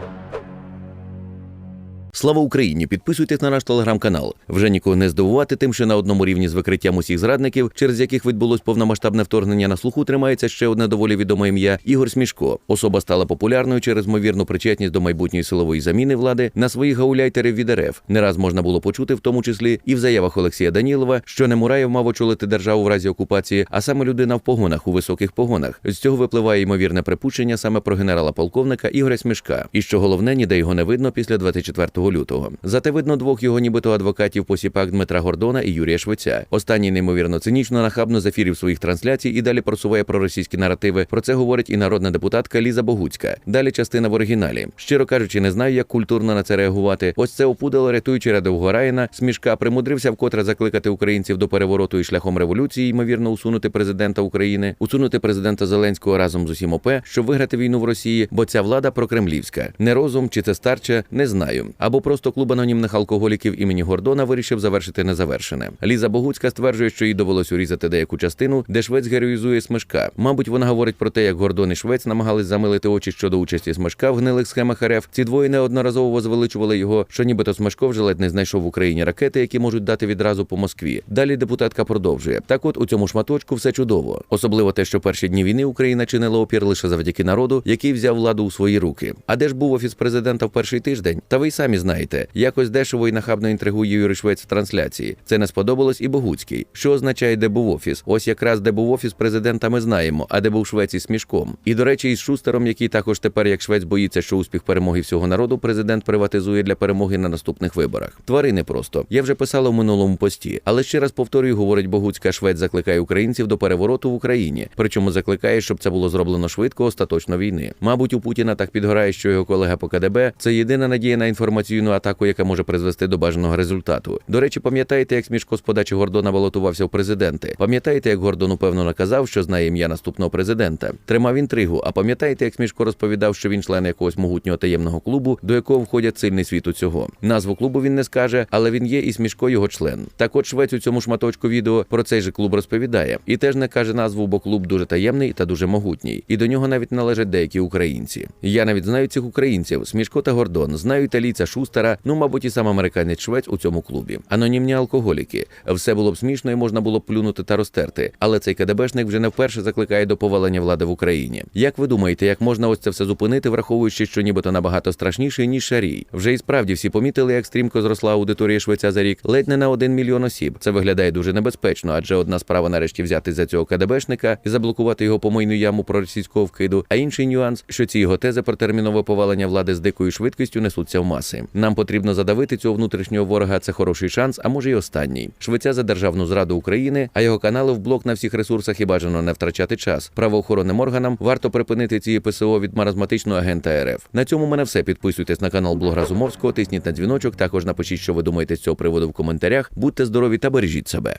Thank you. Слава Україні! Підписуйтесь на наш телеграм-канал. Вже нікого не здивувати тим, що на одному рівні з викриттям усіх зрадників, через яких відбулось повномасштабне вторгнення на слуху, тримається ще одне доволі відоме ім'я Ігор Смішко. Особа стала популярною через ймовірну причетність до майбутньої силової заміни влади на своїх гауляйтерів від РФ. Не раз можна було почути, в тому числі і в заявах Олексія Данілова, що не Мураєв мав очолити державу в разі окупації, а саме людина в погонах у високих погонах. З цього випливає ймовірне припущення саме про генерала-полковника Ігоря Смішка. І що головне, ніде його не видно після 24 лютого. Зате видно двох його нібито адвокатів посіпак Дмитра Гордона і Юрія Швеця. Останній неймовірно цинічно нахабно з ефірів своїх трансляцій і далі просуває проросійські наративи. Про це говорить і народна депутатка Ліза Богуцька. Далі частина в оригіналі. Щиро кажучи, не знаю, як культурно на це реагувати. Ось це опудало, рятуючи Радовго Раїна, смішка примудрився вкотре закликати українців до перевороту і шляхом революції, ймовірно, усунути президента України, усунути президента Зеленського разом з усім ОП, щоб виграти війну в Росії, бо ця влада прокремлівська. Не розум чи це старче, не знаю. Або просто клуб анонімних алкоголіків імені Гордона вирішив завершити незавершене. Ліза Богуцька стверджує, що їй довелось урізати деяку частину, де швець героїзує смешка. Мабуть, вона говорить про те, як Гордон і Швець намагались замилити очі щодо участі смешка в гнилих схемах РФ. Ці двоє неодноразово возвеличували його, що нібито Смешко вже ледь не знайшов в Україні ракети, які можуть дати відразу по Москві. Далі депутатка продовжує. Так, от у цьому шматочку все чудово, особливо те, що перші дні війни Україна чинила опір лише завдяки народу, який взяв владу у свої руки. А де ж був офіс президента в перший тиждень? Та ви й самі знаєте, якось дешево і нахабно інтригує Юрій Швець в трансляції. Це не сподобалось і Богуцький. Що означає, де був офіс? Ось якраз де був офіс президента, ми знаємо, а де був Швець із смішком. І до речі, із Шустером, який також тепер, як Швець, боїться, що успіх перемоги всього народу президент приватизує для перемоги на наступних виборах. Тварини просто. Я вже писала в минулому пості, але ще раз повторюю, говорить Богуцька, Швець закликає українців до перевороту в Україні. Причому закликає, щоб це було зроблено швидко, остаточно війни. Мабуть, у Путіна так підгорає, що його колега по КДБ це єдина надія на інформаційну атаку, яка може призвести до бажаного результату. До речі, пам'ятаєте, як Смішко з подачі Гордона балотувався в президенти? Пам'ятаєте, як Гордон упевно наказав, що знає ім'я наступного президента? Тримав інтригу. А пам'ятаєте, як Смішко розповідав, що він член якогось могутнього таємного клубу, до якого входять сильний світ у цього. Назву клубу він не скаже, але він є і Смішко його член. Так от швець у цьому шматочку відео про цей же клуб розповідає і теж не каже назву, бо клуб дуже таємний та дуже могутній. І до нього навіть належать деякі українці. Я навіть знаю цих українців: Смішко та Гордон, знаю італійця Шустера, ну мабуть, і сам американець Швець у цьому клубі. Анонімні алкоголіки. Все було б смішно і можна було б плюнути та розтерти. Але цей КДБшник вже не вперше закликає до повалення влади в Україні. Як ви думаєте, як можна ось це все зупинити, враховуючи, що нібито набагато страшніше ніж шарій? Вже і справді всі помітили, як стрімко зросла аудиторія Швеця за рік, ледь не на один мільйон осіб. Це виглядає дуже небезпечно, адже одна справа нарешті взяти за цього КДБшника і заблокувати його помийну яму проросійського вкиду. А інший нюанс, що ці його тези про термінове повалення влади з дикою швидкістю несуться в маси. Нам потрібно задавити цього внутрішнього ворога. Це хороший шанс, а може й останній. Швеця за державну зраду України, а його канали в блок на всіх ресурсах і бажано не втрачати час. Правоохоронним органам варто припинити ці ПСО від маразматичного агента РФ. На цьому мене все. Підписуйтесь на канал Блог Разумовського, тисніть на дзвіночок. Також напишіть, що ви думаєте з цього приводу в коментарях. Будьте здорові та бережіть себе.